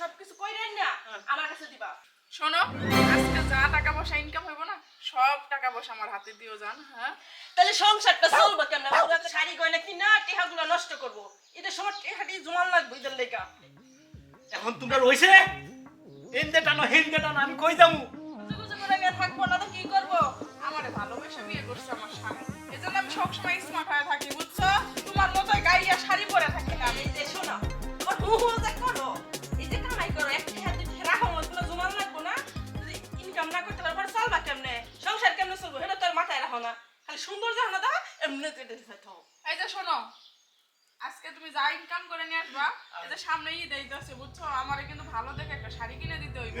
সবকিছু কইরেন না হ্যাঁ। আমার কাছে দিবা। শোনো আজকে যা টাকা পয়সা ইনকাম হইব না সব টাকা পয়সা আমার হাতে দিও জান হ্যাঁ? তাহলে সংসারটা চলবো কেমন? ওরা তো শাড়ি গয়না কিনা টেহাগুলো নষ্ট করব। এদের সময় টেহাটি জমান লাগবে এদের লেগা। এখন তোমরা রইছে? হিন্দে টানো হিন্দে টানো আমি কই যামু থাকব না তো কি করব? আমারে ভালোবেসে বিয়ে করছে আমার স্বামী। এজন্য আমি সবসময় স্মার্ট হয়ে থাকি বুঝছ? তোমার মতোই গাইয়া শাড়ি পরে থাকি না আমি এই যে সামনে বুঝছ? আমারে কিন্তু ভালো দেখে একটা শাড়ি কিনে দিতে হইবে।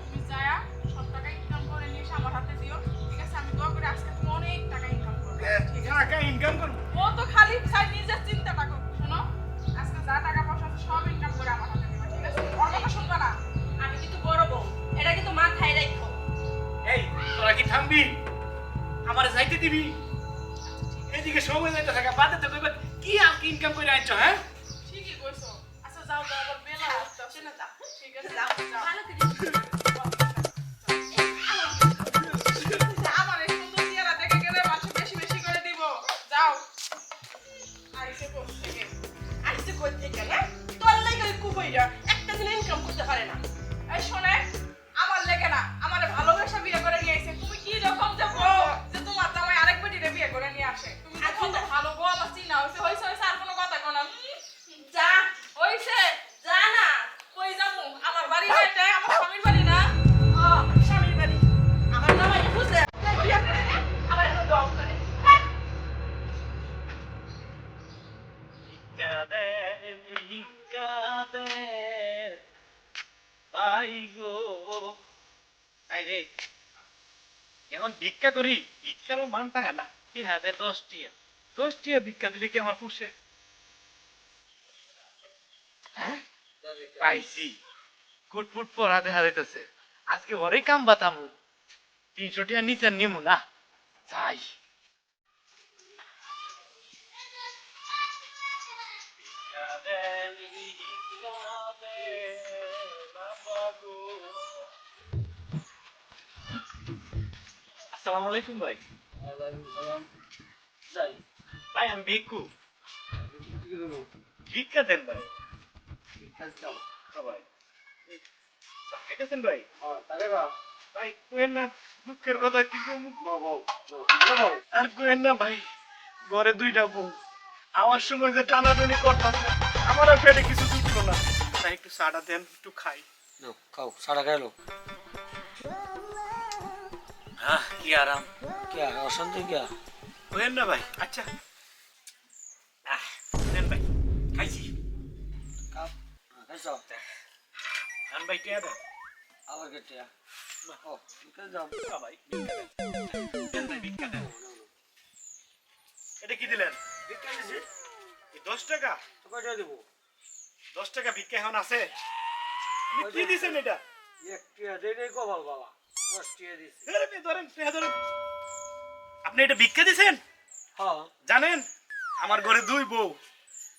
তুমি যায়া সব টাকা ইনকাম করে নিয়ে এসে আমার হাতে দিও ঠিক আছে? আমি দোয়া করি আজকে তুমি অনেক টাকা ইনকাম করবে। ঠিক আছে? টাকা ইনকাম করব? ও তো খালি চাই নিজের চিন্তাটা করো শোনো? আজকে যা টাকা পয়সা আছে সব ইনকাম করে আমার হাতে দিবা ঠিক আছে? ওর কথা শুনবা না? আমি কিন্তু বড় বউ এটা কিন্তু মাথায় রাখো। এই তোরা কি থামবি? আমার যাইতে দিবি? এদিকে সময় যাইতে থাকা বাদে তো কইবা কি আর ইনকাম করে আনছো হ্যাঁ? যাও এখন ভিক্ষা করি, ভিক্ষারও মান থাকে না। কি হাতে দশ টিয়া দশ টিয়া ভিক্ষা দিলে কি আমার পুষে? হ্যাঁ? পাইছি। কুটফুট পড়া দেখা যাইতেছে। আজকে ঘরেই কাম বাতামু। তিনশো টিয়া নিচে নিমু না। যাই। আসসালামু আলাইকুম ভাই ভাই আমি ভিক্ষু ভিক্ষা দেন ভাই ভাই ভাই ভাই কোয়েন না দুঃখের কথা কি? আর কোয়েন না ভাই ঘরে দুইটা বউ আমার সঙ্গে যে টানাটানি করতাম আমার আর পেটে কিছু জুটলো না তাই একটু চাটা দেন একটু খাই খাও সারা খাইলো কি আরাম। কে অশান্তি কে? কোয়েন না ভাই আহ, দেন ভাই খাইছি। কাপ খাইছো? খান ভাই টিয়া দেন আবার কেটে ও কে যাও। ভাই ভিক্ষা ভিক্ষা এটা কি দিলেন? দিছি। দশ টাকা? তো কয়টা দিব? দশ টাকা ভিক্ষা এখন আছে। কি দিছেন এটা? এক টিয়া দেই নেই কপাল বাবা। আপনি এটা ভিক্ষা দিছেন? হ্যাঁ। জানেন আমার ঘরে দুই বউ।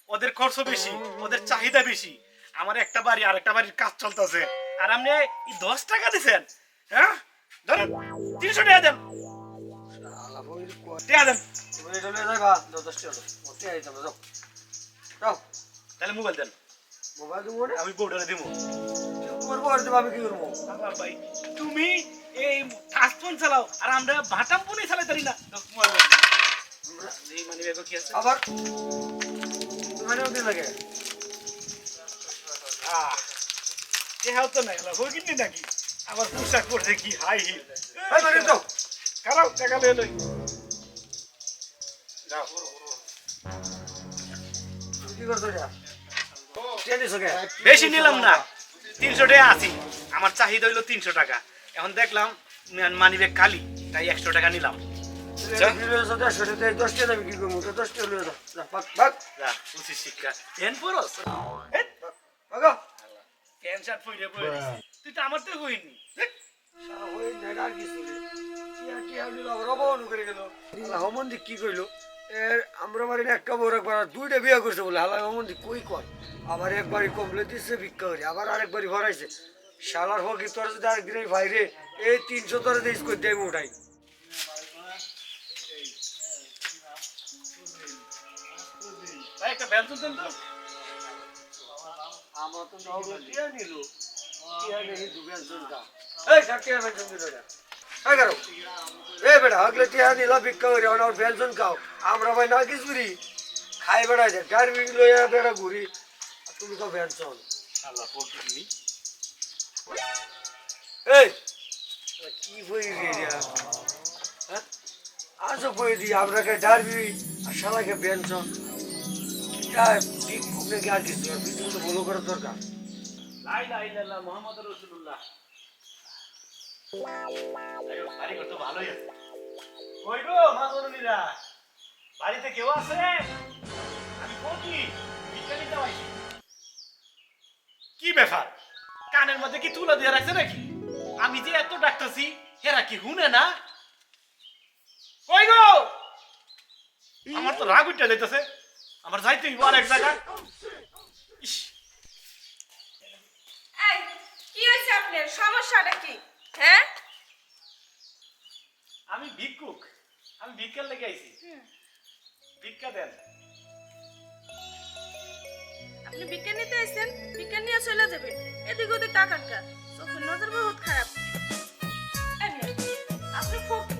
ওদের খরচ বেশি ওদের চাহিদা বেশি। আমার একটা বাড়ি আর একটা বাড়ির কাজ চলতেছে। আর আপনি দশ টাকা দিছেন হ্যাঁ? ধরেন তিনশো টাকা দেন। টাকা দেন। তাহলে মোবাইল দেন। মোবাইল আমি বউটারে দিব। তোমার দিব আমি কি করব? ভাই তুমি এই কাজপন চালাও আর আমরা ভাটাম পুনে চালাই পারি না। এই মানে কি আছে? আবার? মানে ওকে লাগে? আহ চেহাও তো নাই হলো কিনলি নাকি? আমার পোশাক পরছে কি হাই হিল? ভাই মানে যাও। খারাপ টাকা লয়ে লই। যাও। কি করছ কে? বেশি নিলাম না। তিনশো টাকা আছি। আমার চাহিদা হইল তিনশো টাকা। এখন দেখলাম মানি ব্যাগ খালি তাই একশো টাকা নিলাম। দিছি। তুই তো আমার তো হইনি। কি কইলো? এর আমরা বাড়ি একটা বড় একবার দুইটা বিয়ে করছে বলে হালা মন্দি কই কয়? আবার একবারই কমপ্লিট দিচ্ছে ভিক্ষা করে আবার আরেকবারই ভরাইছে। শালার হোক তোর যদি আরেকদিন বাইরে এই তিনশো তোর দিয়ে স্কুল দিয়ে উঠাই আমার তো নিল। এই ষাট কারও এ বেটা আগলে টিয়া নিল ভিক্ষা করে আমার বেঞ্জন খাও। আমরা ভাই না কিছু করি খাই বেড়াই যায় গাড়ি লইয়া বেড়া ঘুরি। তুমি তো বেঞ্জন আল্লাহ দিবি এই কি বই রে? হ্যাঁ? আজও বই দিই আপনাকে ডারবি। আর শালাকে এটা ঠিক নাকি আর কিছু আর তো বলো করার দরকার। লা ইলাহা ইল্লাল্লাহ মুহাম্মাদুর রাসূলুল্লাহ আয়ো বাড়ি ঘর তো ভালোই আছে। কই গো মা জননীরা বাড়িতে কেউ আছে? আমি বলছি কি ব্যাপার? কানের মধ্যে কি তুলা দিয়ে রাখছে নাকি? আমি যে এত ডাকতেছি হেরা কি শুনে না? কই গো? আমার তো রাগ উঠে যাইতেছে। আমার যাইতে হইব আর এক এই কি হয়েছে আপনার? সমস্যাটা কি? হ্যাঁ? আমি ভিক্ষুক। আমি ভিক্ষার লেগে আইছি। ভিক্ষা দেন। আপনি বিজ্ঞান নিতে এসেছেন বিজ্ঞান নিয়ে চলে যাবেন। এদিক ওদিক তাকান কা চোখের নজর বহুত খারাপ। আপনি ফকির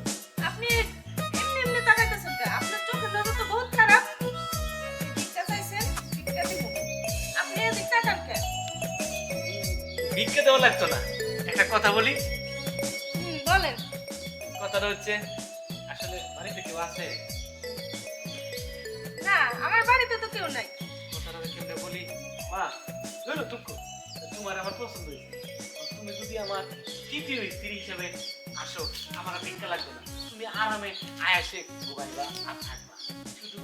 আপনি এমনি এমনি তাকাইতেছেন কা আপনার চোখের নজর তো বহুত খারাপ। ভিক্ষা চাইছেন ভিক্ষা দিব। আপনি এদিক তাকান কা ভিক্ষা দেওয়া লাগতো না। একটা কথা বলি। কথাটা হচ্ছে আসলে বাড়িতে কেউ আছে? না আমার বাড়িতে তো কেউ নাই। কথাটা কেমনে বলি? মা ধরো টুকু তোমার আমার পছন্দ হয়েছে। তুমি যদি আমার তৃতীয় স্ত্রী হিসেবে আসো আমার ভিক্ষা লাগবে না। তুমি আরামে আয়াসে ঘুমাইবা আর থাকবা। শুধু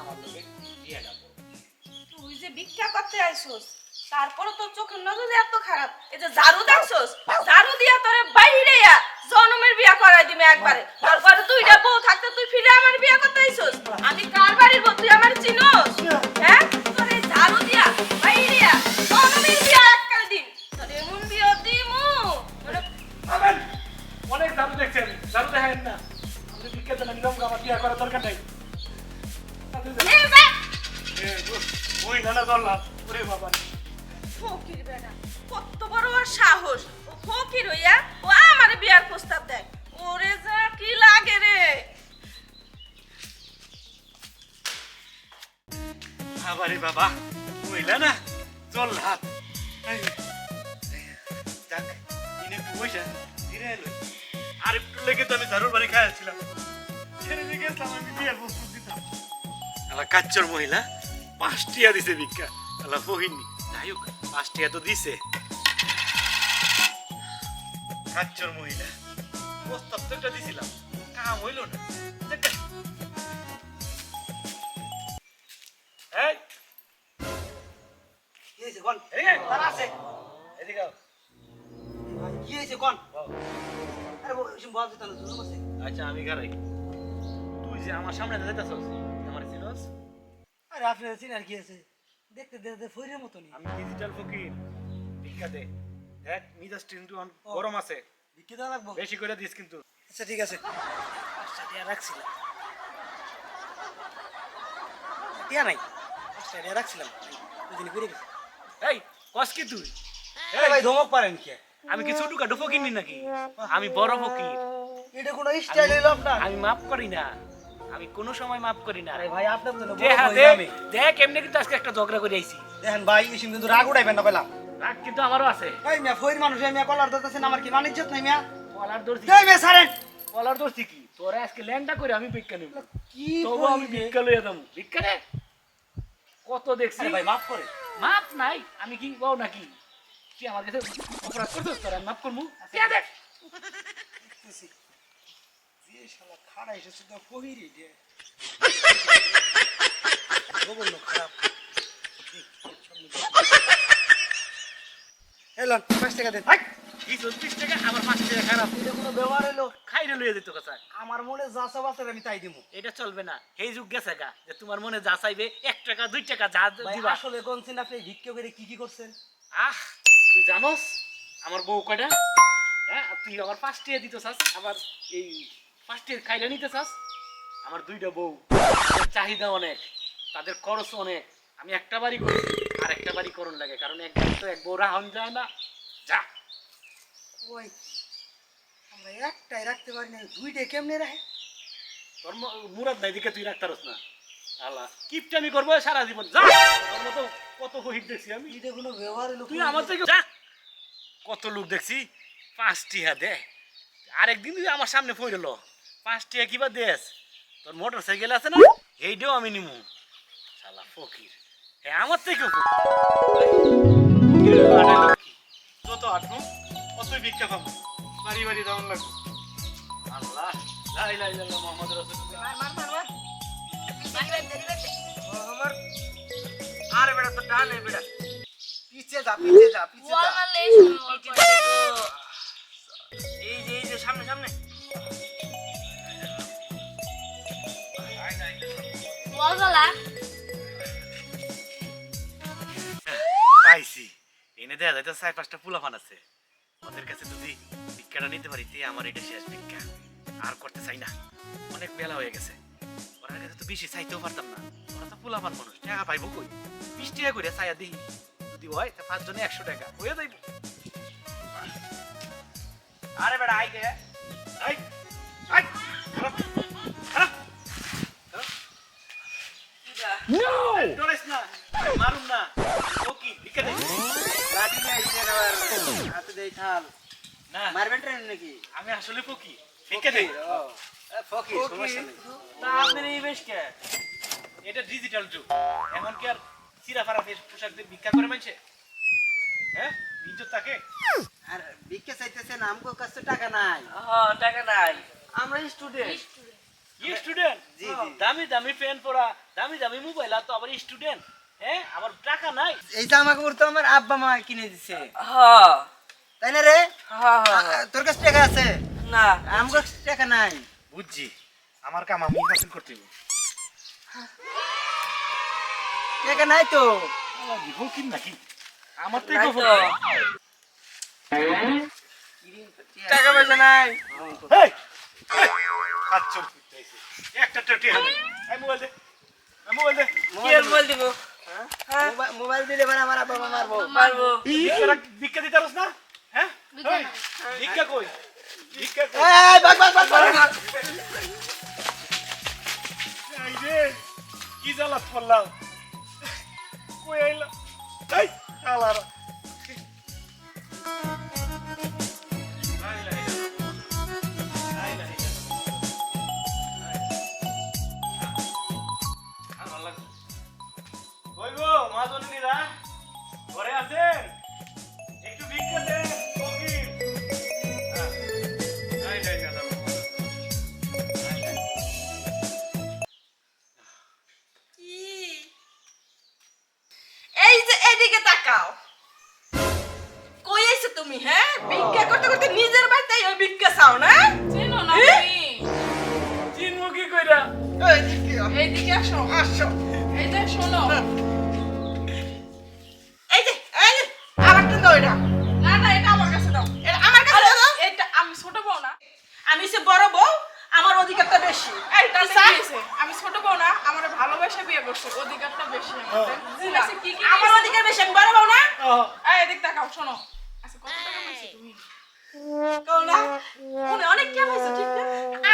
আমার লোকে বিয়েটা করো। তুই যে ভিক্ষা করতে আইছস তারপরে তোর চোখের নজর এত খারাপ? এই যে ঝাড়ু দেখছস? ঝাড়ু দিয়া তোরে বাইরে জনমের বিয়া করাই দিমে একবারে। তারপরে দুইটা বউ থাকতে তুই ফিরে আমার বিয়া করতে আইছস আমি কার বাড়ির বউ? তুই আমার চিনোস? হ্যাঁ? তোর এই ঝাড়ু দিয়া বাইরে জনমের বিয়া এককাল দিন। তোর এমন বিয়া দিমু। মানে অনেক দাদু দেখছেন। দাদু দেখেন না। আপনি ভিক্ষা দেন আমি জমকা আমার বিয়ে করার দরকার নেই। নে ওই নানা দল্লা ওরে বাবা ফকির বেটা, কত বড় সাহস। ও ফকির হইয়া, ও বিয়ার প্রস্তাব দেয়। ওরে যা কি লাগে রে। আবারে বাবা কইলা না? চল হাত। ইনি ধীরে এলো। আর একটু লেগে তো আমি ঝাড়ুর বাড়ি খাইছিলাম ছেড়ে দিয়ে গেছিলাম, আমি বিয়ের প্রস্তুত দিতাম। আলা কাচ্চর মহিলা, পাঁচটিয়া দিছে ভিক্ষা। আলা ফহিনি যাই হোক পাঁচটিয়া তো দিছে। কাচ্চর মহিলা প্রস্তাব তো একটা দিছিলাম কাম হইল না। আচ্ছা আমি গারাই তুই যে আমার সামনে যেতেছস আমার চিনস? আরে আপনি চিন আর কি আছে দেখতে দেখতে ফইরের মতনই। আমি ডিজিটাল ফকির। ভিক্ষা দে। দেখ মিজাজ কিন্তু গরম আছে। বিক্রি দেওয়া লাগবো? বেশি করে দিস কিন্তু। আচ্ছা ঠিক আছে। পাঁচটা টিয়া রাখছিলাম। টিয়া নাই। পাঁচটা টিয়া রাখছিলাম। গেছে। এই কস কি তুই? এই। ভাই ধমক পারেন কে? আমি কি ছোট কাটো ফকির নি নাকি? আমি বড় ফকির। এটা কোনো স্টাইল আপনার? আমি মাফ করি না। আমি কোনো সময় মাফ করি না। আরে ভাই আপনার তো হ্যাঁ বড় দেখ আমি দেখ এমনি কিন্তু আজকে একটা ঝগড়া করে আইছি। দেখেন ভাই এই কিন্তু রাগ উঠাইবেন না পেলাম রাগ কিন্তু আমারও আছে। এই মিয়া ফইর মানুষ এই মিয়া কলার ধরতেছেন আমার কি মানিজ্জত নাই মিয়া? কলার দর্শি এই মিয়া সারেন কলার দর্শি কি? তোরা আজকে ল্যাংটা করে আমি ভিক্ষা নেব। কি তবু আমি কইবে? ভিক্ষা লইয়া দাম ভিক্ষা রে? কত দেখছি। আরে ভাই মাফ করে। মাপ নাই আমি কি বউ নাকি? কি আমার কাছে অপরাধ করছিস তোরা মাপ করব দিয়া দেখ? এসেছে তো কহিরি দে খারাপ। এলন পাঁচ টাকা দেন। কি চল্লিশ টাকা আমার পাঁচ টাকা খারাপ। এটা কোনো ব্যবহার এলো খাইরে লইয়া দিত কথা। আমার মনে যা চাও আমি তাই দিব এটা চলবে না। এই যুগ গেছে গা যে তোমার মনে যা চাইবে এক টাকা দুই টাকা যা দিবা। আসলে কোনছেন আপনি ভিক্ষা করে কি কি করছেন? আহ তুই জানোস আমার বউ কয়টা? হ্যাঁ তুই আমার ফার্স্ট ইয়ার দিতে আবার এই ফার্স্ট ইয়ার খাইলে নিতে চাস আমার দুইটা বউ। চাহিদা অনেক তাদের খরচ অনেক। আমি একটা বাড়ি করি আর একটা বাড়ি করুন লাগে কারণ একবার তো এক বউ রাহন যায় না। যা। ওই আমরা একটাই রাখতে পারি না দুইটা কেমনে রাখে? তোর মুরাদ নাই দিকে তুই রাখতারস না। আল্লাহ কিপটা আমি করব সারা জীবন। যা! তোর মতো কত হইব দেখছি আমি। এটা কোনো ব্যবহার তুই আমার থেকে যা! কত লোক দেখছি পাঁচ টিহা দে আরেকদিন তুই আমার সামনে পড়ল পাঁচ টিহা কিবা দেশ তোর মোটর সাইকেল আছে না? এইটাও আমি নিমু। শালা ফকির। হ্যাঁ আমার থেকে যত আটবো অতই ভিক্ষা পাবো। বাড়ি বাড়ি যাওয়ার লাগবে। আল্লাহ। লাই লাই লাই মোহাম্মদ রাসূলুল্লাহ। আমার আরে বেটা তো ডানে বেটা। পিছে যা পিছে যা পিছে যা। এই যে এই যে সামনে সামনে। পাইছি এনে দেয়া যায় তো চার পাঁচটা পোলাপান আছে। ওদের কাছে যদি ভিক্ষাটা নিতে পারি আমার এটা শেষ ভিক্ষা। আর করতে চাই না। অনেক বেলা হয়ে গেছে। ওরা কাছে তো বেশি চাইতেও পারতাম না। ওরা তো পোলাপান মানুষ। টাকা পাইবো কই? বিশ টাকা করে চাইয়া দিই। যদি হয়, তা পাঁচজনে একশো টাকা। হয়ে যাইব। আরে বেড়া আই গে। আই আই ডরাইস না মারুম না ও কি ভিক্ষা দেই লাঠি নিয়ে আইছে আবার হাতে দেই থাল না মারবেন ট্রেন নাকি আমি আসলে ফকি। ভিক্ষা দেই। ও সমস্যা নেই তা আপনার এই বেশ কে? এটা ডিজিটাল যুগ। কি আর চিরা ফারা পোশাক দিয়ে ভিক্ষা করে মানছে? হ্যাঁ? ইজ্জত থাকে আর ভিক্ষা চাইতেছেন আমগো কাছে টাকা নাই। টাকা নাই। আমরা স্টুডেন্ট স্টুডেন্ট জি, জি। দামি দামি পেন পরা দামি দামি মোবাইল আর তো আবার স্টুডেন্ট হ্যাঁ? আমার টাকা নাই। এই জামা কাপড় তো আমার আব্বা মা কিনে দিছে। হ্যাঁ। তাই না রে? হ্যাঁ তোর কাছে টাকা আছে? না। আমগো কাছে টাকা নাই। বুঝছি। আমার কাম আমি হাসিল করতে হবে টাকা নাই তো। ফকির নাকি? আমার তো টাকা পয়সা নাই। এই হাত চোখ একটা টেটি হবে এই মোবাইল দে। মোবাইল দে। কি দিব? মোবাইল- মোবাইল দিলে পরে আমার আব্বা মারবো। মারবো। ভিক্ষা ভিক্ষা দিতে পারছ না? হ্যাঁ? ভিক্ষা কই? ভিক্ষা কই? এই বাগ বাগ বাগ বাগ এই রে কি জ্বালাত পড়লাম কই আইলাম এই শালারা। বউ না। আমি সে বড় বউ আমার অধিকারটা বেশি? আমি ছোট বউ না আমার ভালোবাসা বিয়ে করছে অধিকারটা বেশি কি আমার অধিকার বেশি আমি বড় বউ না? এদিক তাকাও শোনো। আচ্ছা কত টাকা পাইছো তুমি? কও না অনেক কেমন আছে ঠিক না?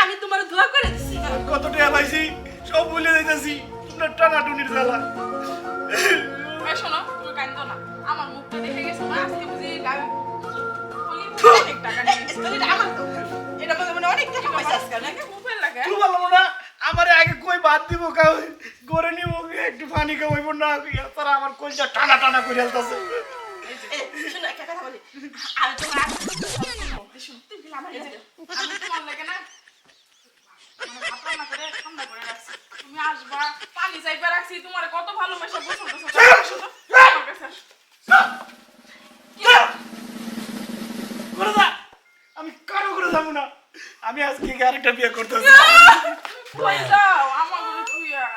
আমি তোমার দোয়া করে দিছি। কত টাকা পাইছি? সব বলে দিতেছি তোমরা টানাটুনির জ্বালা। শোনো তুমি কান্দো না। আমার মুখটা দেখে গেছো না? আজকে বুঝি লাভ অনেক টাকা এটা আমার তো এটা মনে মনে অনেক টাকা পয়সা আজকাল নাকি মুখের লাগে। তুই বলব না আমারে আগে কই বাদ দিব কাউ গড়ে নিব একটু পানি খাওয়াইব না তারা আমার কলজা টানা টানা করে হেলতাছে এই, শোনো একটা কথা বলি। তোমার আমার কাছে। আমি তোমার লাগে না। তুমি আসবা পানি চাইবা রাখছি তোমার কত ভালোবাসা আমার কাছে। করে যা! আমি কারও করে যাব না। আমি আজকে আরেকটা বিয়ে করতেছি।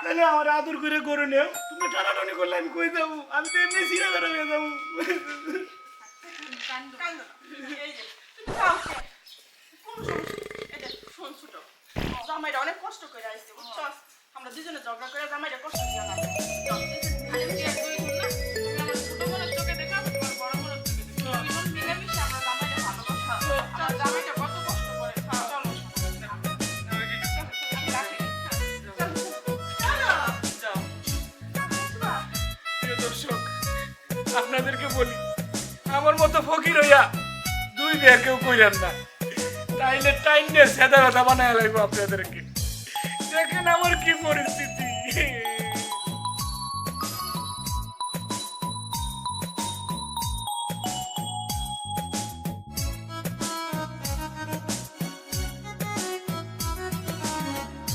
তাহলে আমার আদর করে গরু নেও। তুমি টানাটানি করলে আমি কই যাব? আমি তো এমনি সিরা বেড়া হয়ে যাব। অনেক কষ্ট করে বুঝছস? আমরা দুজনে ঝগড়া করে জামাইরা কষ্ট দিয়ে আপনাদেরকে বলি, আমার মতো ফকির হইয়া দুই বিয়া কেউ কইলেন না। তাইলে টাইম নিয়ে সেদা বানায় লাগবো আপনাদেরকে। দেখেন আমার কি পরিস্থিতি।